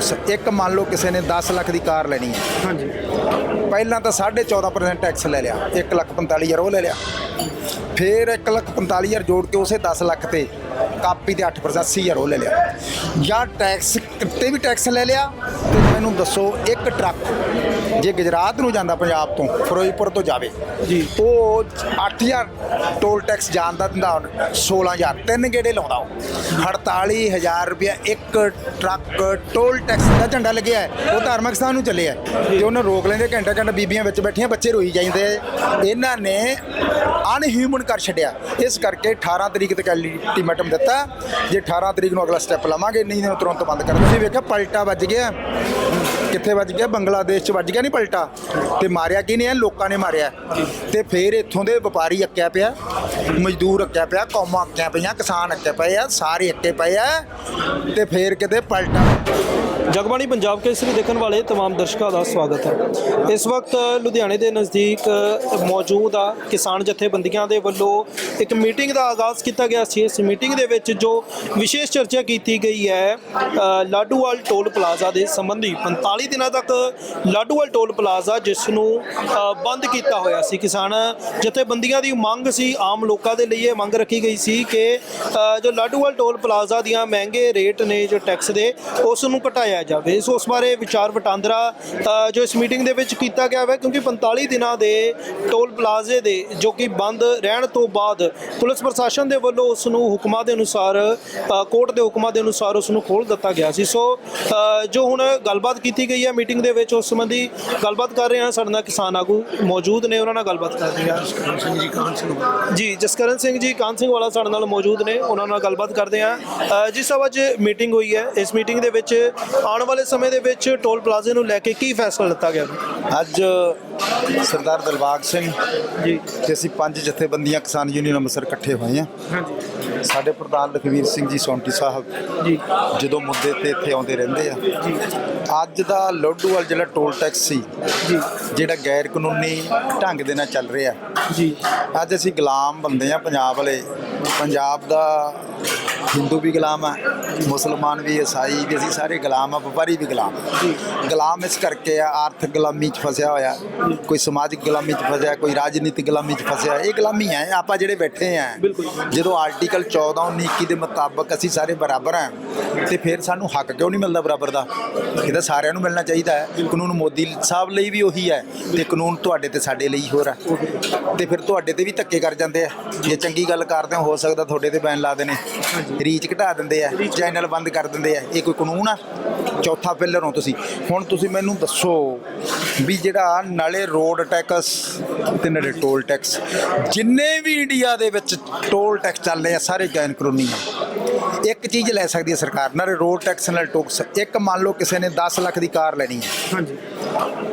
Tax ਇੱਕ ਮੰਨ ਲਓ ਕਿਸੇ ਨੇ 10 ਲੱਖ ਦੀ ਕਾਰ ਲੈਣੀ ਹੈ। ਹਾਂਜੀ। ਪਹਿਲਾਂ ਤਾਂ 14.5% ਟੈਕਸ ਲੈ ਲਿਆ। 1 ਲੱਖ 45 ਹਜ਼ਾਰ ਉਹ ਲੈ ਲਿਆ। ਫਿਰ 1 ਲੱਖ 45 ਹਜ਼ਾਰ ਜੋੜ ਕੇ ਉਸੇ 10 ਲੱਖ ਤੇ ਕਾਪੀ ਤੇ 8% 80 ਹਜ਼ਾਰ ਉਹ ਲੈ ਲਿਆ। ਜਾਂ ਟੈਕਸ ਤੇ ਵੀ ਟੈਕਸ ਲੈ ਲਿਆ ਤੇ ਮੈਨੂੰ ਦੱਸੋ ਇੱਕ ਟਰੱਕ ਜੇ ਗੁਜਰਾਤ ਨੂੰ ਜਾਂਦਾ ਪੰਜਾਬ ਤੋਂ ਫਿਰੋਜ਼ਪੁਰ ਤੋਂ ਜਾਵੇ ਜੀ। ਉਹ 8000 ਟੋਲ ਟੈਕਸ ਜਾਂਦਾ ਦਿੰਦਾ ਹੁਣ 16000 ਤਿੰਨ ਗੇੜੇ ਲਾਉਂਦਾ ਉਹ। 48000 ਰੁਪਇਆ ਇੱਕ ਟਰੱਕ ਟੋਲ ਟੈਕਸ ਦਾ ਝੰਡਾ ਲੱਗਿਆ ਉਹ ਧਾਰਮਿਕ ਸਥਾਨ ਨੂੰ ਚੱਲਿਆ ਹੈ। ਤੇ ਉਹਨੂੰ ਰੋਕ ਲੈਂਦੇ ਘੰਟਾ ਘੰਟਾ ਬੀਬੀਆਂ ਵਿੱਚ ਬੈਠੀਆਂ ਬੱਚੇ ਰੋਈ ਜਾਂਦੇ ਇਹਨਾਂ ਨੇ ਅਨਹਿਊਮਨ ਕਰ ਛੱਡਿਆ। ਇਸ ਕਰਕੇ 18 ਤਰੀਕ ਤੱਕ ਅਲਟੀਮੇਟਮ ਦਿੱਤਾ। ਜੇ 18 ਤਰੀਕ ਨੂੰ ਅਗਲਾ ਸਟੈਪ ਲਵਾਂਗੇ ਨਹੀਂ ਤਾਂ ਤੁਰੰਤ ਬੰਦ ਕਰ ਤੁਸੀਂ ਵੇਖਿਆ ਪਲਟਾ ਵੱਜ ਗਿਆ। ਕਿੱਥੇ ਵੱਜ ਗਿਆ? ਬੰਗਲਾਦੇਸ਼ ਚ ਵੱਜ ਗਿਆ ਨਹੀਂ ਪਲਟਾ? ਤੇ ਮਾਰਿਆ ਕੀ ਨੇ ਲੋਕਾਂ ਨੇ ਮਾਰਿਆ। ਤੇ ਫਿਰ ਇੱਥੋਂ ਦੇ ਵਪਾਰੀ ਅੱਕਿਆ ਪਿਆ, ਮਜ਼ਦੂਰ ਅੱਕਿਆ ਪਿਆ, ਕੌਮਾਂ ਅੱਕਿਆ ਪਈਆਂ, ਕਿਸਾਨ ਅੱਕੇ ਪਏ ਆ, ਸਾਰੇ ਅੱਕੇ ਪਏ ਆ। ਤੇ ਫਿਰ ਕਿਤੇ ਪਲਟਾ। ਜਗਬਾਣੀ ਪੰਜਾਬ ਕੇਸਰੀ ਦੇਖਣ ਵਾਲੇ तमाम ਦਰਸ਼ਕਾਂ ਦਾ ਸਵਾਗਤ ਹੈ ਇਸ ਵਕਤ ਲੁਧਿਆਣੇ ਦੇ ਨਜ਼ਦੀਕ ਮੌਜੂਦ ਆ ਕਿਸਾਨ ਜਥੇਬੰਦੀਆਂ ਦੇ ਵੱਲੋਂ ਇੱਕ ਮੀਟਿੰਗ ਦਾ ਆਗਾਜ਼ ਕੀਤਾ ਗਿਆ ਸੀ ਇਸ ਮੀਟਿੰਗ ਦੇ ਵਿੱਚ ਜੋ ਵਿਸ਼ੇਸ਼ ਚਰਚਾ ਕੀਤੀ ਗਈ ਹੈ ਅ, ਲਾਡੂਵਾਲ ਟੋਲ ਪਲਾਜ਼ਾ ਦੇ ਸੰਬੰਧੀ 45 ਦਿਨਾਂ ਤੱਕ ਲਾਡੂਵਾਲ ਟੋਲ ਪਲਾਜ਼ਾ ਜਿਸ ਨੂੰ ਅ, ਬੰਦ ਕੀਤਾ ਹੋਇਆ ਸੀ ਕਿਸਾਨ ਜਥੇਬੰਦੀਆਂ ਦੀ ਮੰਗ ਸੀ ਆਮ ਲੋਕਾਂ ਦੇ ਲਈ ਇਹ ਮੰਗ ਰੱਖੀ ਗਈ ਸੀ ਕਿ ਅ, ਜੋ ਲਾਡੂਵਾਲ ਟੋਲ ਪਲਾਜ਼ਾ ਦੀਆਂ ਮਹਿੰਗੇ ਰੇਟ ਨੇ ਜੋ ਟੈਕਸ ਦੇ ਉਸ ਨੂੰ ਘਟਾਇਆ ਜਾਵੇ। ਸੋ ਉਸ ਬਾਰੇ ਵਿਚਾਰ ਵਟਾਂਦਰਾ ਜੋ ਇਸ ਮੀਟਿੰਗ ਦੇ ਵਿੱਚ ਕੀਤਾ ਗਿਆ ਹੈ ਕਿਉਂਕਿ 45 ਦਿਨਾਂ ਦੇ ਟੋਲ ਪਲਾਜ਼ੇ ਦੇ ਜੋ ਕਿ ਬੰਦ ਰਹਿਣ ਤੋਂ ਬਾਅਦ ਪੁਲਿਸ ਪ੍ਰਸ਼ਾਸਨ ਦੇ ਵੱਲੋਂ ਉਸ ਨੂੰ ਹੁਕਮਾਂ ਦੇ ਅਨੁਸਾਰ ਕੋਰਟ ਦੇ ਹੁਕਮਾਂ ਦੇ ਅਨੁਸਾਰ ਉਸ ਨੂੰ ਖੋਲ ਦਿੱਤਾ ਗਿਆ ਸੀ। ਸੋ ਜੋ ਹੁਣ ਗੱਲਬਾਤ ਕੀਤੀ ਗਈ ਹੈ ਮੀਟਿੰਗ ਦੇ ਵਿੱਚ ਉਸ ਸੰਬੰਧੀ ਗੱਲਬਾਤ ਕਰ ਰਹੇ ਹਾਂ। ਸਾਡੇ ਨਾਲ ਕਿਸਾਨ ਆਗੂ ਮੌਜੂਦ ਨੇ ਉਹਨਾਂ ਨਾਲ ਗੱਲਬਾਤ ਕਰਦੇ ਹਾਂ। ਸਿੰਘ ਜੀ ਕਾਨ ਸਿੰਘ ਜੀ ਜਸਕਰਨ ਸਿੰਘ ਜੀ ਕਾਨ ਸਿੰਘ ਵਾਲਾ ਸਾਡੇ ਨਾਲ ਮੌਜੂਦ ਨੇ ਉਹਨਾਂ ਨਾਲ ਗੱਲਬਾਤ ਕਰਦੇ ਹਾਂ। ਜੀ ਸਾਹਿਬ ਅੱਜ ਮੀਟਿੰਗ ਹੋਈ ਹੈ। ਇਸ ਮੀਟਿੰਗ ਦੇ ਵਿੱਚ ਆਉਣ ਵਾਲੇ ਸਮੇਂ ਦੇ ਵਿੱਚ ਟੋਲ ਪਲਾਜ਼ੇ ਨੂੰ ਲੈ ਕੇ ਕੀ ਫੈਸਲਾ ਲਿੱਤਾ ਗਿਆ? ਅੱਜ ਸਰਦਾਰ ਦਿਲਬਾਗ ਸਿੰਘ ਜੀ। ਤੇ ਅਸੀਂ ਪੰਜ ਜਥੇਬੰਦੀਆਂ ਕਿਸਾਨ ਯੂਨੀਅਨ ਅੰਮ੍ਰਿਤਸਰ ਇਕੱਠੇ ਹੋਏ ਹਾਂ। ਹਾਂਜੀ। ਸਾਡੇ ਪ੍ਰਧਾਨ ਲਖਵੀਰ ਸਿੰਘ ਜੀ ਸੌਂਟੀ ਸਾਹਿਬ ਜੀ। ਜਦੋਂ ਮੁੱਦੇ ਤੇ ਇੱਥੇ ਆਉਂਦੇ ਰਹਿੰਦੇ ਆ। ਅੱਜ ਦਾ ਲੋਡੂਵਾਲ ਜਿਹੜਾ ਟੋਲ ਟੈਕਸ ਸੀ ਜੀ। ਜਿਹੜਾ ਗੈਰ ਕਾਨੂੰਨੀ ਢੰਗ ਦੇ ਨਾਲ ਚੱਲ ਰਿਹਾ। ਜੀ। ਅੱਜ ਅਸੀਂ ਗੁਲਾਮ ਬੰਦੇ ਆ ਪੰਜਾਬ ਵਾਲੇ। ਪੰਜਾਬ ਦਾ ਹਿੰਦੂ ਵੀ ਗੁਲਾਮ ਆ ਮੁਸਲਮਾਨ ਵੀ ਈਸਾਈ ਵੀ ਅਸੀਂ ਸਾਰੇ ਗੁਲਾਮ ਆ ਵਪਾਰੀ ਵੀ ਗੁਲਾਮ। ਗੁਲਾਮ ਇਸ ਕਰਕੇ ਆ ਆਰਥਿਕ ਗੁਲਾਮੀ 'ਚ ਫਸਿਆ ਹੋਇਆ ਕੋਈ ਸਮਾਜਿਕ ਗੁਲਾਮੀ 'ਚ ਫਸਿਆ ਕੋਈ ਰਾਜਨੀਤਿਕ ਗੁਲਾਮੀ 'ਚ ਫਸਿਆ ਇਹ ਗੁਲਾਮੀ ਹੈ ਆਪਾਂ ਜਿਹੜੇ ਬੈਠੇ ਆ। ਜਦੋਂ ਆਰਟੀਕਲ 14 19 21 ਦੇ ਮੁਤਾਬਕ ਅਸੀਂ ਸਾਰੇ ਬਰਾਬਰ ਆ ਤੇ ਫਿਰ ਸਾਨੂੰ ਹੱਕ ਕਿਉਂ ਨਹੀਂ ਮਿਲਦਾ ਬਰਾਬਰ ਦਾ? ਇਹ ਤਾਂ ਸਾਰਿਆਂ ਨੂੰ ਮਿਲਣਾ ਚਾਹੀਦਾ ਹੈ। ਕਾਨੂੰਨ ਮੋਦੀ ਸਾਹਿਬ ਲਈ ਵੀ ਉਹੀ ਹੈ ਤੇ ਕਾਨੂੰਨ ਤੁਹਾਡੇ ਤੇ ਸਾਡੇ ਲਈ ਹੋਰ ਹੈ ਤੇ ਫਿਰ ਤੁਹਾਡੇ ਤੇ ਵੀ ਧੱਕੇ ਕਰ ਜਾਂਦੇ ਆ। ਜੇ। ਚੰਗੀ ਗੱਲ ਕਰਦੇ ਹੋ ਹੋ ਸਕਦਾ ਤੁਹਾਡੇ ਤੇ ਬੈਨ ਲਾ ਦੇਣੇ। ਰੀਚ ਘਟਾ ਦਿੰਦੇ ਆ ਚੈਨਲ ਬੰਦ ਕਰ ਦਿੰਦੇ ਆ। ਇਹ ਕੋਈ ਕਾਨੂੰਨ ਆ? ਚੌਥਾ ਪਿਲਰ ਹੋ ਤੁਸੀਂ। ਹੁਣ ਤੁਸੀਂ ਮੈਨੂੰ ਦੱਸੋ ਵੀ ਜਿਹੜਾ ਨਾਲੇ ਰੋਡ ਟੈਕਸ ਤੇ ਨਾਲੇ ਟੋਲ ਟੈਕਸ ਜਿੰਨੇ ਵੀ ਇੰਡੀਆ ਦੇ ਵਿੱਚ ਟੋਲ ਟੈਕਸ ਚੱਲ ਰਹੇ ਆ ਸਾਰੇ ਗੈਰ ਕਾਨੂੰਨੀ ਆ। ਇੱਕ ਚੀਜ਼ ਲੈ ਸਕਦੀ ਹੈ ਸਰਕਾਰ ਨਾਲੇ ਰੋਡ ਟੈਕਸ ਨਾਲ ਟੋਕਸ ਇੱਕ ਮੰਨ ਲਓ ਕਿਸੇ ਨੇ 10 ਲੱਖ ਦੀ ਕਾਰ ਲੈਣੀ ਹੈ ਹਾਂਜੀ।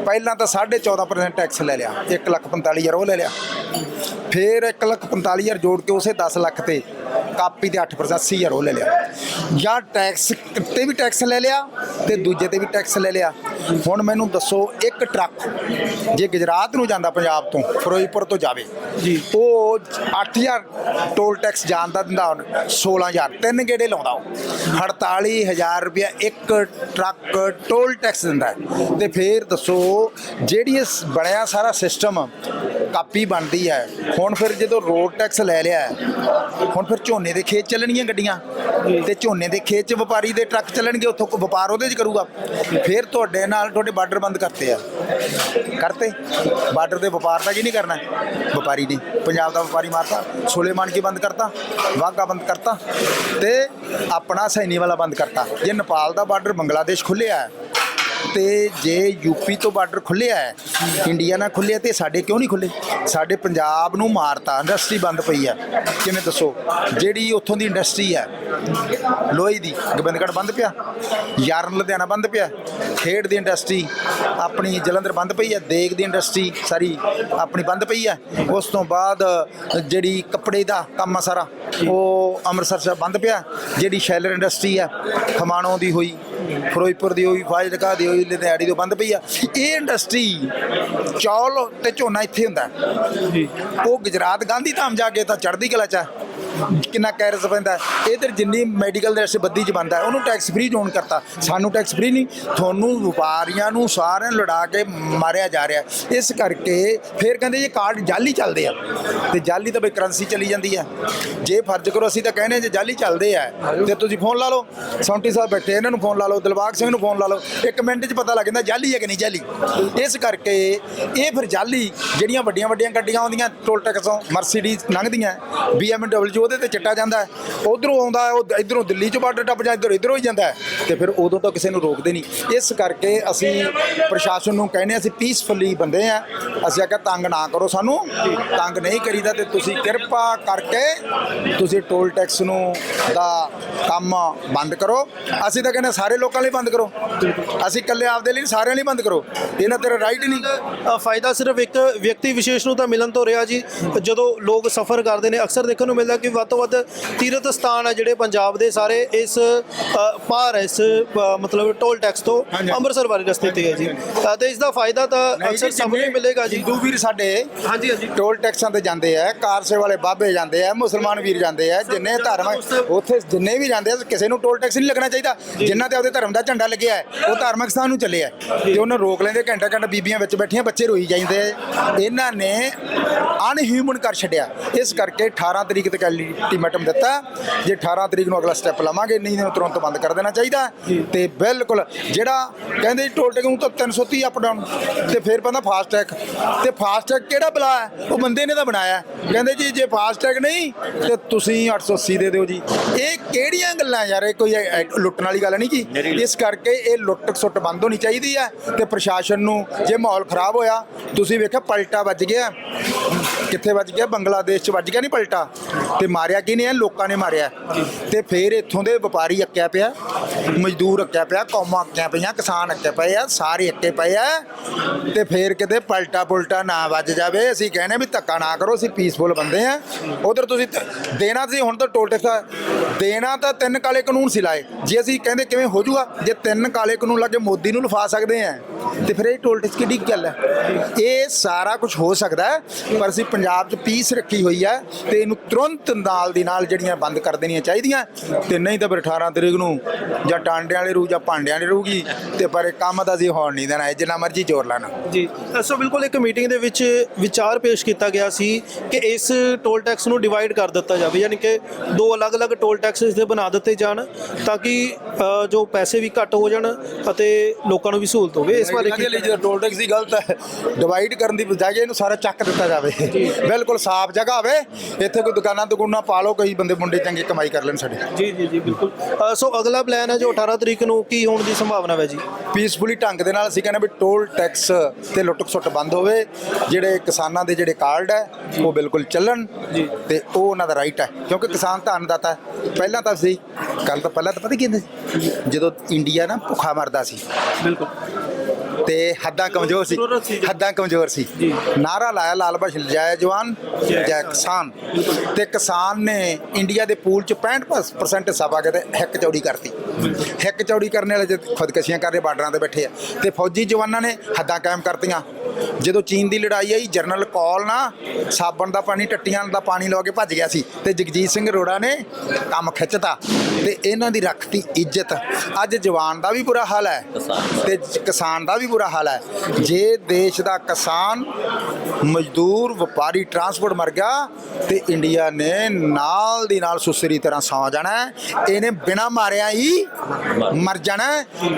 ਪਹਿਲਾਂ ਤਾਂ 14.5% ਟੈਕਸ ਲੈ ਲਿਆ 1 ਲੱਖ 45 ਹਜ਼ਾਰ ਉਹ ਲੈ ਲਿਆ। ਫਿਰ 1 ਲੱਖ 45 ਹਜ਼ਾਰ ਜੋੜ ਕੇ ਉਸੇ 10 ਲੱਖ ਤੇ। ਕਾਪੀ ਤੇ 8% 80 ਹਜ਼ਾਰ ਉਹ ਲੈ ਲਿਆ ਜਾਂ ਟੈਕਸ ਤੇ ਵੀ ਟੈਕਸ ਲੈ ਲਿਆ ਤੇ ਦੂਜੇ ਤੇ ਵੀ ਟੈਕਸ ਲੈ ਲਿਆ ਹੁਣ ਮੈਨੂੰ ਦੱਸੋ ਇੱਕ ਟਰੱਕ ਜੇ ਗੁਜਰਾਤ ਨੂੰ ਜਾਂਦਾ ਪੰਜਾਬ ਤੋਂ ਫਿਰੋਜ਼ਪੁਰ ਤੋਂ ਜਾਵੇ ਜੀ। ਉਹ 8000 ਟੋਲ ਟੈਕਸ ਜਾਂਦਾ ਦਿੰਦਾ ਹੁਣ 16000 ਤਿੰਨ ਗੇੜੇ ਲਾਉਂਦਾ ਉਹ 48000 ਰੁਪਇਆ ਇੱਕ ਟਰੱਕ ਟੋਲ ਟੈਕਸ ਦਿੰਦਾ। ਤੇ ਫੇਰ ਦੱਸੋ ਜਿਹੜੀ ਇਸ ਬਣਿਆ ਸਾਰਾ ਸਿਸਟਮ ਕਾਪੀ ਬਣਦੀ ਹੈ ਹੁਣ ਫਿਰ ਜਦੋਂ ਰੋਡ ਟੈਕਸ ਲੈ ਲਿਆ ਹੁਣ ਫਿਰ ਝੋਨੇ ਦੇ ਖੇਤ ਚੱਲਣੀਆਂ ਗੱਡੀਆਂ ਤੇ ਝੋਨੇ ਦੇ ਖੇਤ 'ਚ ਵਪਾਰੀ ਦੇ ਟਰੱਕ ਚੱਲਣਗੇ ਉੱਥੋਂ ਕੋ- ਵਪਾਰ ਉਹਦੇ 'ਚ ਕਰੂਗਾ। ਫਿਰ ਤੁਹਾਡੇ ਨਾਲ ਤੁਹਾਡੇ ਬਾਰਡਰ ਬੰਦ ਕਰਤੇ ਆ। ਕਰਤੇ? ਬਾਰਡਰ ਤੇ ਵਪਾਰ ਦਾ ਕੀ ਨਹੀਂ ਕਰਨਾ? ਵਪਾਰੀ ਨੇ ਪੰਜਾਬ ਦਾ ਵਪਾਰੀ ਮਾਰਤਾ ਸੁਲੇਮਾਨ ਕੀ ਬੰਦ ਕਰਤਾ ਵਾਗਾ ਬੰਦ ਕਰਤਾ ਤੇ ਆਪਣਾ ਸੈਨੀ ਵਾਲਾ ਬੰਦ ਕਰਤਾ। ਜੇ ਨੇਪਾਲ ਦਾ ਬਾਰਡਰ ਬੰਗਲਾਦੇਸ਼ ਖੁੱਲਿਆ ਹੈ ਤੇ ਜੇ ਯੂਪੀ ਤੋਂ ਬਾਰਡਰ ਖੁੱਲਿਆ ਹੈ, ਇੰਡੀਆ ਨਾਲ ਖੁੱਲਿਆ ਤੇ ਸਾਡੇ ਕਿਉਂ ਨਹੀਂ ਖੁੱਲੇ ਸਾਡੇ ਪੰਜਾਬ ਨੂੰ ਮਾਰਤਾ, ਇੰਡਸਟਰੀ ਬੰਦ ਪਈ ਹੈ। ਕਿਵੇਂ ਦੱਸੋ? ਜਿਹੜੀ ਉੱਥੋਂ ਦੀ ਇੰਡਸਟਰੀ ਹੈ, ਲੋਹੇ ਦੀ, ਗੋਬਿੰਦਗੜ੍ਹ ਬੰਦ ਪਿਆ ਯਾਰਨ ਲੁਧਿਆਣਾ ਬੰਦ ਪਿਆ, ਖੇਡ ਦੀ ਇੰਡਸਟਰੀ ਆਪਣੀ ਜਲੰਧਰ ਬੰਦ ਪਈ ਹੈ, ਦੇਗ ਦੀ ਇੰਡਸਟਰੀ ਸਾਰੀ ਆਪਣੀ ਬੰਦ ਪਈ ਹੈ। ਉਸ ਤੋਂ ਬਾਅਦ ਜਿਹੜੀ ਕੱਪੜੇ ਦਾ ਕੰਮ ਆ ਸਾਰਾ, ਉਹ ਅੰਮ੍ਰਿਤਸਰ 'ਚ ਬੰਦ ਪਿਆ। ਜਿਹੜੀ ਸ਼ੈਲਰ ਇੰਡਸਟਰੀ ਹੈ, ਖਮਾਣੋਂ ਦੀ ਹੋਈ ਫਿਰੋਜ਼ਪੁਰ ਦੀ ਹੋਈ ਫਾਜ਼ਿਲਕਾ ਦੀ ਹੋਈ ਦੀ ਉਹ ਬੰਦ ਪਈ ਆ। ਇਹ ਇੰਡਸਟਰੀ ਚੌਲ ਤੇ ਝੋਨਾ ਇੱਥੇ ਹੁੰਦਾ। ਜੀ। ਉਹ ਗੁਜਰਾਤ ਗਾਂਧੀ ਧਾਮ ਜਾ ਕੇ ਤਾਂ ਚੜ੍ਹਦੀ ਕਲਾ ਚ ਕਿੰਨਾ ਕੈਰਸ ਪੈਂਦਾ ਇਧਰ ਜਿੰਨੀ ਮੈਡੀਕਲ ਦੇ ਰਸੇ ਬੱਦੀ ਚ ਬੰਦਾ ਉਹਨੂੰ ਟੈਕਸ ਫ੍ਰੀ ਜ਼ੋਨ ਕਰਤਾ। ਸਾਨੂੰ ਟੈਕਸ ਫ੍ਰੀ ਨਹੀਂ, ਤੁਹਾਨੂੰ ਵਪਾਰੀਆਂ ਨੂੰ ਸਾਰਿਆਂ ਨੂੰ ਲੜਾ ਕੇ ਮਾਰਿਆ ਜਾ ਰਿਹਾ ਇਸ ਕਰਕੇ ਫਿਰ ਕਹਿੰਦੇ ਇਹ ਕਾਰਡ ਜਾਲੀ ਚੱਲਦੇ ਆ। ਤੇ ਜਾਲੀ ਤਾਂ ਬਈ ਕਰੰਸੀ ਚਲੀ ਜਾਂਦੀ ਆ ਜੇ ਫਰਜ਼ ਕਰੋ ਅਸੀਂ ਤਾਂ ਕਹਿੰਦੇ ਜੇ ਜਾਲੀ ਚੱਲਦੇ ਆ, ਤੇ ਤੁਸੀਂ ਫੋਨ ਲਾ ਲਓ। ਸੌਂਟੀ ਸਾਹਿਬ ਬੈਠੇ, ਇਹਨਾਂ ਨੂੰ ਫੋਨ ਲਾ ਲਓ। ਦਿਲਬਾਗ ਸਿੰਘ ਨੂੰ ਫੋਨ ਲਾ ਲਓ। ਇੱਕ ਮਿੰਟ 'ਚ ਪਤਾ ਲੱਗ ਜਾਂਦਾ ਜਾਲੀ ਹੈ ਕਿ ਨਹੀਂ ਜਾਲੀ। ਇਸ ਕਰਕੇ ਇਹ ਫਿਰ ਜਾਲੀ ਜਿਹੜੀਆਂ ਵੱਡੀਆਂ ਵੱਡੀਆਂ ਗੱਡੀਆਂ ਆਉਂਦੀਆਂ, ਟੋਲ ਟੈਕਸੋਂ ਮਰਸੀਡੀਜ਼ ਲੰਘਦੀਆਂ, BMW ਉਹਦੇ ਤੇ ਚਿੱਟਾ ਜਾਂਦਾ ਉਧਰੋਂ ਆਉਂਦਾ ਉਹ ਇਧਰੋਂ ਦਿੱਲੀ 'ਚ ਬਾਰਡਰ ਟੱਪ ਜਾਂ ਇਧਰ ਇਧਰੋਂ ਹੀ ਜਾਂਦਾ ਹੈ, ਤੇ ਫਿਰ ਉਦੋਂ ਤਾਂ ਕਿਸੇ ਨੂੰ ਰੋਕਦੇ ਨਹੀਂ। ਇਸ ਕਰਕੇ ਅਸੀਂ ਪ੍ਰਸ਼ਾਸਨ ਨੂੰ ਕਹਿੰਦੇ ਹਾਂ, ਅਸੀਂ ਪੀਸਫੁਲੀ ਬੰਦੇ ਆ ਅਸੀਂ ਆਖਿਆ ਤੰਗ ਨਾ ਕਰੋ ਸਾਨੂੰ। ਤੰਗ ਨਹੀਂ ਕਰੀਦਾ ਤੇ ਤੁਸੀਂ ਕਿਰਪਾ ਕਰਕੇ ਤੁਸੀਂ ਟੋਲ ਟੈਕਸ ਨੂੰ ਦਾ ਕੰਮ ਬੰਦ ਕਰੋ। ਅਸੀਂ ਤਾਂ ਕਹਿੰਦੇ ਸਾਰੇ ਲੋਕਾਂ ਲਈ ਬੰਦ ਕਰੋ। ਅਸੀਂ ਇਕੱਲੇ ਆਪਦੇ ਲਈ ਸਾਰਿਆਂ ਲਈ ਬੰਦ ਕਰੋ। ਇਹਨਾਂ ਤੇਰਾ ਰਾਈਟ ਹੀ ਨਹੀਂ ਫਾਇਦਾ ਸਿਰਫ ਇੱਕ ਵਿਅਕਤੀ ਵਿਸ਼ੇਸ਼ ਨੂੰ ਤਾਂ ਮਿਲਣ ਤੋਂ ਰਿਹਾ ਜੀ। ਜਦੋਂ ਲੋਕ ਸਫ਼ਰ ਕਰਦੇ ਨੇ ਅਕਸਰ ਦੇਖਣ ਨੂੰ ਮਿਲਦਾ ਕਿ ਵੱਧ ਤੋਂ ਵੱਧ ਤੀਰਥ ਸਥਾਨ ਆ ਜਿਹੜੇ ਪੰਜਾਬ ਦੇ ਸਾਰੇ ਇਸ ਅ, ਪਾਰ ਹੈ, ਇਸ ਅ, ਮਤਲਬ ਟੋਲ ਟੈਕਸ ਤੋਂ ਹਾਂਜੀ। ਅੰਮ੍ਰਿਤਸਰ ਵਾਲੇ ਰਸਤੇ ਤੇ ਹੈ ਜੀ। ਅ, ਤੇ ਇਸ ਦਾ ਫਾਇਦਾ ਤਾਂ ਅਕਸਰ ਸਭ ਨੂੰ ਹੀ ਮਿਲੇਗਾ ਜੀ। ਹਿੰਦੂ ਵੀਰ ਸਾਡੇ ਹਾਂਜੀ ਹਾਂਜੀ। ਟੋਲ ਟੈਕਸਾਂ ਤੇ ਜਾਂਦੇ ਆ ਕਾਰਸੇ ਵਾਲੇ ਬਾਬੇ ਜਾਂਦੇ ਆ ਮੁਸਲਮਾਨ ਵੀਰ ਜਾਂਦੇ ਆ ਜਿੰਨੇ ਧਰਮ ਉੱਥੇ ਜਿੰਨੇ ਵੀ ਜਾਂਦੇ ਆ ਕਿਸੇ ਨੂੰ ਟੋਲ ਟੈਕਸ ਨਹੀਂ ਲੱਗਣਾ ਚਾਹੀਦਾ। ਜਿਨ੍ਹਾਂ ਤੇ ਆਪਦੇ ਧਰਮ ਦਾ ਝੰਡਾ ਲੱਗਿਆ ਹੈ, ਉਹ ਧਾਰਮਿਕ ਸਥਾਨ ਨੂੰ ਚੱਲੇ ਆ। ਤੇ ਉਹਨਾਂ ਰੋਕ ਲੈਂਦੇ ਘੰਟਾ ਘੰਟਾ ਬੀਬੀਆਂ ਵਿੱਚ ਬੈਠੀਆਂ ਬੱਚੇ ਰੋਈ ਜਾਂਦੇ ਆ। ਇਹਨਾਂ ਨੇ ਅਨਹਿਊਮਨ ਕਰ ਛੱਡਿਆ। ਇਸ ਕਰਕੇ 18 ਤਰੀਕ ਤੱਕ ਅਲਟੀਮੇਟਮ ਦਿੱਤਾ ਜੇ 18 ਤਰੀਕ ਨੂੰ ਅਗਲਾ ਸਟੈਪ ਲਵਾਂਗੇ ਨਹੀਂ ਤਾਂ ਤੁਰੰਤ ਬੰਦ ਕਰ ਦੇਣਾ ਚਾਹੀਦਾ। ਤੇ ਬਿਲਕੁਲ ਜਿਹੜਾ ਕਹਿੰਦੇ ਜੀ ਟੋਲ ਟੈਕਸ ਨੂੰ ਤਾਂ 330 ਅਪ ਡਾਊਨ ਤੇ ਫਿਰ ਪੈਂਦਾ ਫਾਸਟ ਟੈਗ ਤੇ ਫਾਸਟ ਟੈਗ ਕਿਹੜਾ ਬਲਾ ਹੈ? ਉਹ ਬੰਦੇ ਨੇ ਤਾਂ ਬਣਾਇਆ। ਕਹਿੰਦੇ ਜੀ ਜੇ ਫਾਸਟ ਟੈਗ ਨਹੀਂ ਤੇ ਤੁਸੀਂ 880 ਦੇ ਦਿਓ ਜੀ। ਇਹ ਕਿਹੜੀਆਂ ਗੱਲਾਂ ਯਾਰ ਇਹ ਕੋਈ ਲੁੱਟਣ ਵਾਲੀ ਗੱਲ ਨਹੀਂ ਕੀ ਇਸ ਕਰਕੇ ਇਹ ਲੁੱਟ ਸੁੱਟ ਬੰਦ ਹੋਣੀ ਚਾਹੀਦੀ ਹੈ ਤੇ ਪ੍ਰਸ਼ਾਸਨ ਨੂੰ ਜੇ ਮਾਹੌਲ ਖਰਾਬ ਹੋਇਆ ਤੁਸੀਂ ਵੇਖਿਆ ਪਲਟਾ ਵੱਜ ਗਿਆ। ਕਿੱਥੇ ਵੱਜ ਗਿਆ? ਬੰਗਲਾਦੇਸ਼ ਚ ਵੱਜ ਗਿਆ ਨਹੀਂ ਪਲਟਾ। ਤੇ ਮਾਰਿਆ ਕਿਹਨੇ ਹੈ ਲੋਕਾਂ ਨੇ ਮਾਰਿਆ ਤੇ ਫਿਰ ਇੱਥੋਂ ਦੇ ਵਪਾਰੀ ਅੱਕਿਆ ਪਿਆ ਮਜ਼ਦੂਰ ਅੱਕਿਆ ਪਿਆ ਕੌਮਾਂ ਅੱਕਿਆ ਪਈਆਂ ਕਿਸਾਨ ਅੱਕੇ ਪਏ ਆ ਸਾਰੇ ਅੱਕੇ ਪਏ ਆ। ਤੇ ਫਿਰ ਕਿਤੇ ਪਲਟਾ ਪੁਲਟਾ ਨਾ ਵੱਜ ਜਾਵੇ ਅਸੀਂ ਕਹਿੰਦੇ ਵੀ ਧੱਕਾ ਨਾ ਕਰੋ ਅਸੀਂ ਪੀਸਫੁਲ ਬੰਦੇ ਆ। ਉਧਰ ਤੁਸੀਂ ਤ- ਦੇਣਾ ਸੀ ਹੁਣ ਤਾਂ ਟੋਲ ਟੈਕਸ ਦੇਣਾ ਤਾਂ ਤਿੰਨ ਕਾਲੇ ਕਾਨੂੰਨ ਸੀ ਲਾਏ। ਜੇ ਅਸੀਂ ਕਹਿੰਦੇ ਕਿਵੇਂ ਹੋ ਜਾਊਗਾ ਜੇ ਤਿੰਨ ਕਾਲੇ ਕਾਨੂੰਨ ਲਾ ਕੇ ਮੋਦੀ ਨੂੰ ਲਫਾ ਸਕਦੇ ਆ। ਤੇ ਫਿਰ ਇਹ ਟੋਲ ਟੈਕਸ ਕਿੱਡੀ ਕੁ ਗੱਲ ਹੈ? ਇਹ ਸਾਰਾ ਕੁਝ ਹੋ ਸਕਦਾ ਪਰ ਅਸੀਂ ਪੰਜਾਬ 'ਚ ਪੀਸ ਰੱਖੀ ਹੋਈ ਹੈ ਤੇ ਇਹਨੂੰ ਤੁਰੰਤ ਨਾਲ ਦੀ ਨਾਲ ਜਿਹੜੀਆਂ ਬੰਦ ਕਰ ਦੇਣੀਆਂ ਚਾਹੀਦੀਆਂ ਤੇ ਨਹੀਂ ਤਾਂ ਫਿਰ 18 ਤਰੀਕ ਨੂੰ ਜਾਂ ਟਾਂਡਿਆਂ ਵਾਲੇ ਰੂ ਜਾਂ ਭਾਂਡਿਆਂ ਵਾਲੀ ਰਹੂਗੀ ਤੇ ਪਰ ਇਹ ਕੰਮ ਤਾਂ ਅਸੀਂ ਹੋਣ ਨਹੀਂ ਦੇਣਾ ਇਹ ਜਿੰਨਾ ਮਰਜ਼ੀ ਜ਼ੋਰ ਲਾਣਾ ਜੀ ਸੋ ਬਿਲਕੁਲ ਇੱਕ ਮੀਟਿੰਗ ਦੇ ਵਿੱਚ ਵਿਚਾਰ ਪੇਸ਼ ਕੀਤਾ ਗਿਆ ਸੀ ਕਿ ਇਸ ਟੋਲ ਟੈਕਸ ਨੂੰ ਡਿਵਾਈਡ ਕਰ ਦਿੱਤਾ ਜਾਵੇ ਯਾਨੀ ਕਿ ਦੋ ਅਲੱਗ-ਅਲੱਗ ਟੋਲ ਟੈਕਸਸ ਦੇ ਬਣਾ ਦਿੱਤੇ ਜਾਣ ਤਾਂ ਕਿ ਜੋ ਪੈਸੇ ਵੀ ਘੱਟ ਹੋ ਜਾਣ ਅਤੇ ਲੋਕਾਂ ਨੂੰ ਵੀ ਸਹੂਲਤ ਹੋਵੇ। ਇਸ ਬਾਰੇ ਲਈ ਜਿਹੜਾ ਟੋਲ ਟੈਕਸ ਦੀ ਗਲਤ ਹੈ ਡਿਵਾਈਡ ਕਰਨ ਦੀ ਬਜਾਏ ਇਹਨੂੰ ਸਾਰਾ ਚੱਕ ਦਿੱਤਾ ਜਾਵੇ। ਬਿਲਕੁਲ ਸਾਫ਼ ਜਗ੍ਹਾ ਹੋਵੇ ਇੱਥੇ ਕੋਈ ਦੁਕਾਨਾਂ ਦੁਕਾਨਾਂ ਪਾ ਲਓ ਕਈ ਬੰਦੇ ਮੁੰਡੇ ਚੰਗੇ ਕਮਾਈ ਕਰ ਲੈਣ ਸਾਡੇ। ਜੀ ਜੀ ਜੀ ਬਿਲਕੁਲ। ਅ, ਸੋ ਅਗਲਾ ਪਲਾਨ ਹੈ ਜੋ 18 ਤਰੀਕ ਨੂੰ ਕੀ ਹੋਣ ਦੀ ਸੰਭਾਵਨਾ ਹੈ ਜੀ? ਪੀਸਫੁਲੀ ਢੰਗ ਦੇ ਨਾਲ ਅਸੀਂ ਕਹਿੰਦੇ ਵੀ ਟੋਲ ਟੈਕਸ ਤੇ ਲੁੱਟ ਸੁੱਟ ਬੰਦ ਹੋਵੇ। ਜਿਹੜੇ ਕਿਸਾਨਾਂ ਦੇ ਜਿਹੜੇ ਕਾਰਡ ਹੈ ਉਹ ਬਿਲਕੁਲ ਚੱਲਣ ਜੀ। ਤੇ ਉਹ ਉਹਨਾਂ ਦਾ ਰਾਈਟ ਹੈ। ਕਿਉਂਕਿ ਕਿਸਾਨ ਤਾਂ ਅੰਨਦਾਤਾ ਹੈ। ਪਹਿਲਾਂ ਤਾਂ ਸੀ ਕੱਲ ਤਾਂ ਪਹਿਲਾਂ ਤਾਂ ਪਤਾ ਕੀ ਕਹਿੰਦੇ ਸੀ? ਜਦੋਂ ਇੰਡੀਆ ਨਾ ਭੁੱਖਾ ਮਰਦਾ ਸੀ। ਬਿਲਕੁਲ। ਤੇ ਹੱਦਾਂ ਕਮਜ਼ੋਰ ਸੀ। ਹੱਦਾਂ ਕਮਜ਼ੋਰ ਸੀ। ਨਾਰਾ ਲਾਇਆ ਲਾਲ ਬਖਸ਼ ਜੈ ਜਵਾਨ ਜੈ ਕਿਸਾਨ। ਤੇ ਕਿਸਾਨ ਨੇ ਇੰਡੀਆ ਦੇ ਪੂਲ ਚ 65% ਹਿੱਸਾ ਪਾ ਕੇ ਤੇ ਹਿੱਕ ਚੌੜੀ ਕਰਤੀ। ਹਿੱਕ ਚੌੜੀ ਕਰਨ ਵਾਲੇ ਖੁਦਕਸ਼ੀਆਂ ਕਰ ਰਹੇ ਬਾਰਡਰਾਂ ਤੇ ਬੈਠੇ ਆ। ਤੇ ਫੌਜੀ ਜਵਾਨਾਂ ਨੇ ਹੱਦਾਂ ਕਾਇਮ ਕਰਤੀਆਂ। ਜਦੋਂ ਚੀਨ ਦੀ ਲੜਾਈ ਆਈ, ਜਨਰਲ ਕੌਲ ਨਾ ਸਾਬਣ ਦਾ ਪਾਣੀ, ਟੱਟੀਆਂ ਦਾ ਪਾਣੀ ਲਾ ਕੇ ਭੱਜ ਗਿਆ ਸੀ ਤੇ ਜਗਜੀਤ ਸਿੰਘ ਅਰੋੜਾ ਨੇ ਕੰਮ ਖਿੱਚਤਾ ਤੇ ਇਹਨਾਂ ਦੀ ਰੱਖਤੀ ਇੱਜ਼ਤ। ਅੱਜ ਜਵਾਨ ਦਾ ਵੀ ਬੁਰਾ ਹਾਲ ਹੈ ਤੇ ਕਿਸਾਨ ਦਾ ਵੀ ਬੁਰਾ ਹਾਲ ਹੈ। ਜੇ ਦੇਸ਼ ਦਾ ਕਿਸਾਨ, ਮਜ਼ਦੂਰ, ਵਪਾਰੀ, ਟਰਾਂਸਪੋਰਟ ਮਰ ਗਿਆ ਤੇ ਇੰਡੀਆ ਨੇ ਨਾਲ ਦੀ ਨਾਲ ਸੁਸਰੀ ਤਰ੍ਹਾਂ ਸੌ ਜਾਣਾ ਇਹਨੇ ਬਿਨਾ ਮਾਰਿਆ ਹੀ ਮਰ ਜਾਣਾ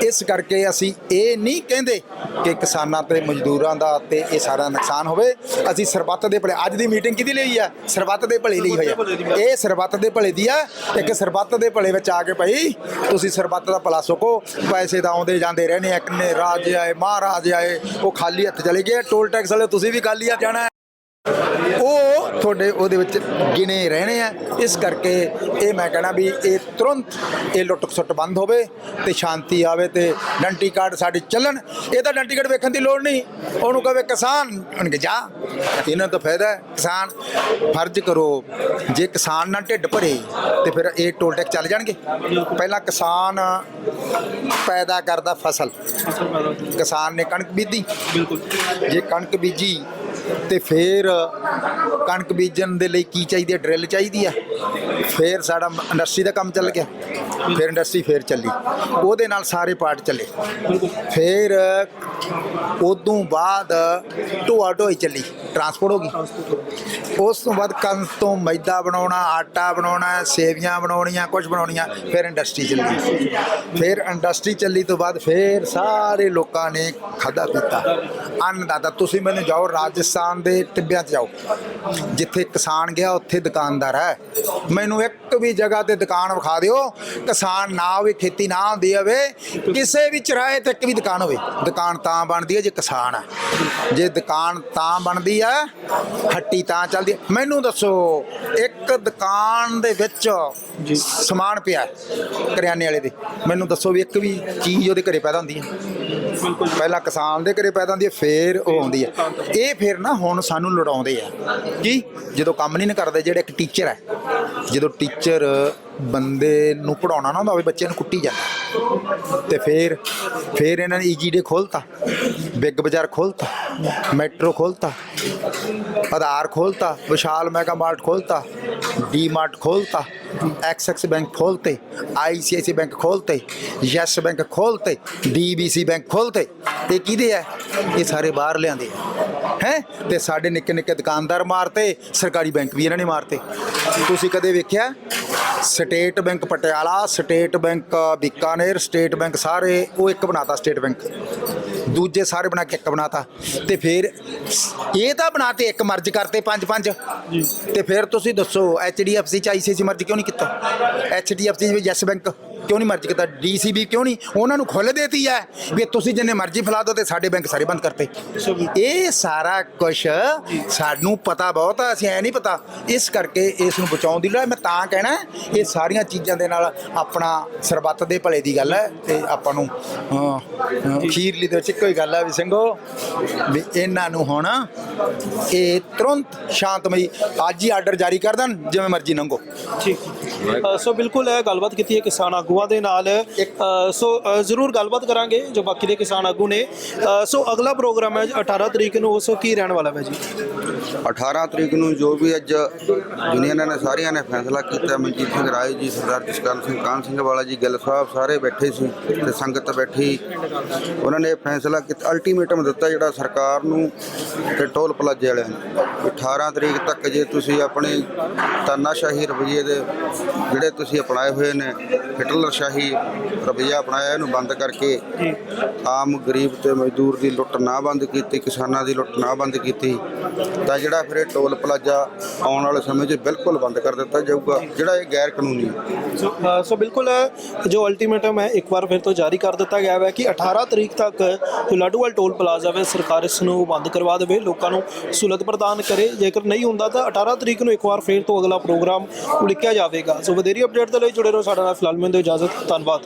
ਇਸ ਕਰਕੇ ਅਸੀਂ ਇਹ ਨਹੀਂ ਕਹਿੰਦੇ ਕਿ ਕਿਸਾਨਾਂ ਤੇ ਮਜ਼ਦੂਰਾਂ ਦਾ ਤੇ ਇਹ ਸਾਰਾ ਨੁਕਸਾਨ ਹੋਵੇ। ਅਸੀਂ ਸਰਬੱਤ ਦੇ ਭਲੇ ਅੱਜ ਦੀ ਮੀਟਿੰਗ ਕਿਹਦੀ ਲਈ ਹੈ ਸਰਬੱਤ ਦੇ ਭਲੇ ਲਈ ਹੋਈ ਹੈ ਇਹ ਸਰਬੱਤ ਦੇ ਭਲੇ ਦੀ ਆ। ਇੱਕ ਸਰਬੱਤ ਦੇ ਭਲੇ ਵਿੱਚ ਆ ਕੇ ਭਾਈ ਤੁਸੀਂ ਸਰਬੱਤ ਦਾ ਭਲਾ ਸੁਖੋ ਪੈਸੇ ਤਾਂ ਆਉਂਦੇ ਜਾਂਦੇ ਰਹਿਣੇ ਆ। ਕਿੰਨੇ ਰਾਜ ਆਏ ਮਹਾਰਾਜ ਆਏ ਉਹ ਖਾਲੀ ਹੱਥ ਚਲੇ ਗਏ ਟੋਲ ਟੈਕਸ ਵਾਲੇ ਤੁਸੀਂ ਵੀ ਖਾਲੀ ਹੱਥ ਜਾਣਾ ਹੈ। ਤੁਹਾਡੇ ਉਹਦੇ ਵਿੱਚ ਗਿਣੇ ਰਹਿਣੇ ਆ। ਇਸ ਕਰਕੇ ਇਹ ਮੈਂ ਕਹਿਣਾ ਵੀ ਇਹ ਤੁਰੰਤ ਇਹ ਲੁੱਟ ਖਸੁੱਟ ਬੰਦ ਹੋਵੇ ਤੇ ਸ਼ਾਂਤੀ ਆਵੇ ਤੇ ਡੰਟੀ ਕਾਰਡ ਸਾਡੇ ਚੱਲਣ। ਇਹ ਤਾਂ ਡੰਟੀ ਕਾਰਡ ਵੇਖਣ ਦੀ ਲੋੜ ਨਹੀਂ। ਉਹਨੂੰ ਕਹੇ ਕਿਸਾਨ ਉਹਨਕੇ ਜਾ। ਇਹਨਾਂ ਤੋਂ ਫਾਇਦਾ ਕਿਸਾਨ ਫਰਜ਼ ਕਰੋ ਜੇ ਕਿਸਾਨ ਨਾਲ ਢਿੱਡ ਭਰੇ ਤੇ ਫਿਰ ਇਹ ਟੋਲ ਟੈਕਸ ਚੱਲ ਜਾਣਗੇ। ਪਹਿਲਾਂ ਕਿਸਾਨ ਪੈਦਾ ਕਰਦਾ ਫਸਲ। ਕਿਸਾਨ ਨੇ ਕਣਕ ਬੀਜੀ। ਬਿਲਕੁਲ। ਜੇ ਕਣਕ ਬੀਜੀ ਤੇ ਫਿਰ ਕਣਕ ਬੀਜਣ ਦੇ ਲਈ ਕੀ ਚਾਹੀਦੀ ਹੈ? ਡਰਿਲ ਚਾਹੀਦੀ ਆ ਫਿਰ ਸਾਡਾ ਇੰਡਸਟਰੀ ਦਾ ਕੰਮ ਚੱਲ ਗਿਆ। ਫਿਰ ਇੰਡਸਟਰੀ ਫਿਰ ਚੱਲੀ। ਉਹਦੇ ਨਾਲ ਸਾਰੇ ਪਾਰਟ ਚੱਲੇ। ਫਿਰ ਉਦੋਂ ਬਾਅਦ ਢੋਆ ਢੋਈ ਚੱਲੀ। ਟਰਾਂਸਪੋਰਟ ਹੋ ਗਈ। ਉਸ ਤੋਂ ਬਾਅਦ ਕਣਕ ਤੋਂ ਮੈਦਾ ਬਣਾਉਣਾ, ਆਟਾ ਬਣਾਉਣਾ, ਸੇਵੀਆਂ ਬਣਾਉਣੀਆਂ ਕੁਝ ਬਣਾਉਣੀਆਂ, ਫਿਰ ਇੰਡਸਟਰੀ ਚੱਲੀ ਫਿਰ ਇੰਡਸਟਰੀ ਚੱਲੀ ਤੋਂ ਬਾਅਦ ਫਿਰ ਸਾਰੇ ਲੋਕਾਂ ਨੇ ਖਾਧਾ ਪੀਤਾ। ਅੰਨਦਾਤਾ ਤੁਸੀਂ ਮੈਨੂੰ ਜਾਓ, ਰਾਜਸਥਾਨ ਦੇ ਟਿੱਬਿਆਂ 'ਚ ਜਾਓ। ਜਿੱਥੇ ਕਿਸਾਨ ਗਿਆ, ਉੱਥੇ ਦੁਕਾਨਦਾਰ ਹੈ। ਮੈਨੂੰ ਇੱਕ ਵੀ ਜਗ੍ਹਾ ਤੇ ਦੁਕਾਨ ਵਿਖਾ ਦਿਓ, ਕਿਸਾਨ ਨਾ ਹੋਵੇ, ਖੇਤੀ ਨਾ ਹੁੰਦੀ ਹੋਵੇ, ਕਿਸੇ ਵੀ ਚਰਾਏ ਤੇ ਇੱਕ ਵੀ ਦੁਕਾਨ ਹੋਵੇ। ਦੁਕਾਨ ਤਾਂ ਬਣਦੀ ਹੈ ਜੇ ਕਿਸਾਨ ਹੈ। ਜੇ ਦੁਕਾਨ ਤਾਂ ਬਣਦੀ ਹੈ, ਹੱਟੀ ਤਾਂ ਚੱਲਦੀ ਹੈ ਮੈਨੂੰ ਦੱਸੋ ਇੱਕ ਦੁਕਾਨ ਦੇ ਵਿੱਚ ਸਮਾਨ ਪਿਆ ਕਰਿਆਨੇ ਵਾਲੇ ਦੇ। ਮੈਨੂੰ ਦੱਸੋ ਵੀ ਇੱਕ ਵੀ ਚੀਜ਼ ਉਹਦੇ ਘਰੇ ਪੈਦਾ ਹੁੰਦੀ ਹੈ। ਪਹਿਲਾਂ ਕਿਸਾਨ ਦੇ ਘਰੇ ਪੈਦਾ ਹੁੰਦੀ ਹੈ ਫਿਰ ਉਹ ਆਉਂਦੀ ਹੈ। ਇਹ ਫਿਰ ਨਾ ਹੁਣ ਸਾਨੂੰ ਲੜਾਉਂਦੇ ਆ। ਕੀ ਜਦੋਂ ਕੰਮ ਨਹੀਂ ਨਾ ਕਰਦੇ ਜਿਹੜੇ ਇੱਕ ਟੀਚਰ ਹੈ। ਜਦੋਂ ਟੀਚਰ ਬੰਦੇ ਨੂੰ ਪੜਾਉਣਾ ਨਾ ਹੁੰਦਾ ਹੋਵੇ ਬੱਚੇ ਨੂੰ ਕੁੱਟੀ ਜਾਂਦਾ ਤੇ ਫਿਰ ਫਿਰ ਇਹਨਾਂ ਨੇ ਈਜੀ ਡੇ ਖੋਲਤਾ, ਬਿੱਗ ਬਾਜ਼ਾਰ ਖੋਲਤਾ, ਮੈਟਰੋ ਖੋਲਤਾ, ਆਧਾਰ ਖੋਲਤਾ, ਵਿਸ਼ਾਲ ਮੈਗਾ ਮਾਰਟ ਖੋਲਤਾ ਡੀ ਮਾਰਟ ਖੋਲਤਾ ਐਕਸਿਸ ਬੈਂਕ ਖੋਲਤੇ ਆਈਸੀਆਈਸੀ ਬੈਂਕ ਖੋਲਤੇ, ਯੈਸ ਬੈਂਕ ਖੋਲਤੇ ਡੀਬੀਸੀ ਬੈਂਕ ਖੋਲਤੇ। ਇਹ ਕਿਹਦੇ ਹੈ ਇਹ ਸਾਰੇ ਬਾਹਰ ਲਿਆਂਦੇ ਆ। ਹੈ? ਤੇ ਸਾਡੇ ਨਿੱਕੇ ਨਿੱਕੇ ਦੁਕਾਨਦਾਰ ਮਾਰਤੇ ਸਰਕਾਰੀ ਬੈਂਕ ਵੀ ਇਹਨਾਂ ਨੇ ਮਾਰਤੇ। ਤੁਸੀਂ ਕਦੇ ਵੇਖਿਆ? State Bank Patiala State Bank Bikaner State Bank ਸਾਰੇ ਉਹ ਇੱਕ ਬਣਾਤਾ ਸਟੇਟ ਬੈਂਕ। ਦੂਜੇ ਸਾਰੇ ਬਣਾ ਕੇ ਇੱਕ ਬਣਾਤਾ। ਤੇ ਫਿਰ ਇਹ ਤਾਂ ਬਣਾਤੇ ਇੱਕ ਮਰਜ ਕਰਤੇ ਪੰਜ ਪੰਜ। ਤੇ ਫਿਰ ਤੁਸੀਂ ਦੱਸੋ ਐਚਡੀਐਫਸੀ ਚ ਆਈਸੀਆਈਸੀ ਮਰਜ ਕਿਉਂ ਨਹੀਂ ਕੀਤਾ? ਐਚਡੀਐਫਸੀ ਵਿੱਚ ਯੈਸ ਬੈਂਕ। ਕਿਉਂ ਨਹੀਂ ਮਰਜ ਕੀਤਾ? ਡੀਸੀਬੀ ਕਿਉਂ ਨਹੀਂ? ਉਹਨਾਂ ਨੂੰ ਖੁੱਲ੍ਹ ਦੇਤੀ ਹੈ ਵੀ ਤੁਸੀਂ ਜਿੰਨੇ ਮਰਜ਼ੀ ਫੈਲਾ ਦਿਓ ਤੇ ਸਾਡੇ ਬੈਂਕ ਸਾਰੇ ਬੰਦ ਕਰਤੇ। ਇਹ ਸਾਰਾ ਕੁਝ ਸਾਨੂੰ ਪਤਾ ਬਹੁਤ ਆ ਅਸੀਂ ਐ ਨਹੀਂ ਪਤਾ। ਇਸ ਕਰਕੇ ਇਸ ਨੂੰ ਬਚਾਉਣ ਦੀ ਲੋੜ ਹੈ। ਮੈਂ ਤਾਂ ਕਹਿਣਾ ਇਹ ਸਾਰੀਆਂ ਚੀਜ਼ਾਂ ਦੇ ਨਾਲ ਆਪਣਾ ਸਰਬੱਤ ਦੇ ਭਲੇ ਦੀ ਗੱਲ ਹੈ ਤੇ ਆਪਾਂ ਨੂੰ ਅਖੀਰਲੀ ਦੇ ਵਿੱਚ ਇੱਕੋ ਹੀ ਗੱਲ ਹੈ ਵੀ ਸਿੰਘੋ ਵੀ ਇਹਨਾਂ ਨੂੰ ਹੁਣ ਇਹ ਤੁਰੰਤ ਸ਼ਾਂਤਮਈ ਅੱਜ ਹੀ ਆਰਡਰ ਜਾਰੀ ਕਰ ਦੇਣ ਜਿਵੇਂ ਮਰਜ਼ੀ ਲੰਘੋ ਠੀਕ। ਸੋ ਬਿਲਕੁਲ ਇਹ ਗੱਲਬਾਤ ਕੀਤੀ ਹੈ ਕਿਸਾਨ ਆਗੂਆਂ ਦੇ ਨਾਲ ਸੋ ਜ਼ਰੂਰ ਗੱਲਬਾਤ ਕਰਾਂਗੇ ਜੋ ਬਾਕੀ ਦੇ ਕਿਸਾਨ ਆਗੂ ਨੇ। ਸੋ ਅਗਲਾ ਪ੍ਰੋਗਰਾਮ ਹੈ 18 ਤਰੀਕ ਨੂੰ ਉਸ ਕੀ ਰਹਿਣ ਵਾਲਾ ਹੈ ਜੀ? 18 ਤਰੀਕ ਨੂੰ ਜੋ ਵੀ ਅੱਜ ਯੂਨੀਅਨਾਂ ਨੇ ਸਾਰੀਆਂ ਨੇ ਫੈਸਲਾ ਕੀਤਾ, ਮਨਜੀਤ ਸਿੰਘ ਰਾਏ ਜੀ, ਸਰਦਾਰ ਜਸਕਰਨ ਸਿੰਘ ਕਾਨ ਸਿੰਘ ਵਾਲਾ ਜੀ, ਗਿੱਲ ਸਾਹਿਬ ਸਾਰੇ ਬੈਠੇ ਸੀ ਤੇ ਸੰਗਤ ਬੈਠੀ। ਉਹਨਾਂ ਨੇ ਫੈਸਲਾ ਕੀਤਾ ਅਲਟੀਮੇਟਮ ਦਿੱਤਾ ਜਿਹੜਾ ਸਰਕਾਰ ਨੂੰ ਤੇ ਟੋਲ ਪਲਾਜ਼ੇ ਵਾਲਿਆਂ ਨੂੰ। ਵੀ 18 ਤਰੀਕ ਤੱਕ ਜੇ ਤੁਸੀਂ ਆਪਣੇ ਤਾਨਾਸ਼ਾਹੀ ਰਵਈਏ ਦੇ ਜਿਹੜੇ ਤੁਸੀਂ ਅਪਣਾਏ ਹੋਏ ਨੇ ਹਿਟਲਰ ਸ਼ਾਹੀ ਰਵਈਆ ਅਪਣਾਇਆ ਇਹਨੂੰ ਬੰਦ ਕਰਕੇ ਆਮ ਗਰੀਬ ਤੇ ਮਜ਼ਦੂਰ ਦੀ ਲੁੱਟ ਨਾ ਬੰਦ ਕੀਤੀ ਕਿਸਾਨਾਂ ਦੀ ਲੁੱਟ ਨਾ ਬੰਦ ਕੀਤੀ ਤਾਂ ਜਿਹੜਾ ਫਿਰ ਇਹ ਟੋਲ ਪਲਾਜ਼ਾ ਆਉਣ ਵਾਲੇ ਸਮੇਂ 'ਚ ਬਿਲਕੁਲ ਬੰਦ ਕਰ ਦਿੱਤਾ ਜਾਊਗਾ ਜਿਹੜਾ ਇਹ ਗੈਰ ਕਾਨੂੰਨੀ ਹੈ। ਸੋ ਬਿਲਕੁਲ ਜੋ ਅਲਟੀਮੇਟਮ ਹੈ ਇੱਕ ਵਾਰ ਫਿਰ ਤੋਂ ਜਾਰੀ ਕਰ ਦਿੱਤਾ ਗਿਆ ਹੈ ਕਿ 18 ਤਰੀਕ ਤੱਕ ਜੋ ਲਾਡੂਵਾਲ ਟੋਲ ਪਲਾਜ਼ਾ ਹੈ ਸਰਕਾਰ ਇਸ ਨੂੰ ਬੰਦ ਕਰਵਾ ਦੇਵੇ ਲੋਕਾਂ ਨੂੰ ਸਹੂਲਤ ਪ੍ਰਦਾਨ ਕਰੇ। ਜੇਕਰ ਨਹੀਂ ਹੁੰਦਾ ਤਾਂ 18 ਤਰੀਕ ਨੂੰ ਇੱਕ ਵਾਰ ਫਿਰ ਤੋਂ ਅਗਲਾ ਪ੍ਰੋਗਰਾਮ ਉਲੀਕਿਆ ਜਾਵੇਗਾ। ਸੋ ਵਧੇਰੀ ਅਪਡੇਟ ਦੇ ਲਈ ਜੁੜੇ ਰਹੋ ਸਾਡੇ ਨਾਲ ਫਿਲਹਾਲ ਮੈਨੂੰ ਦਿਓ ਇਜਾਜ਼ਤ ਧੰਨਵਾਦ।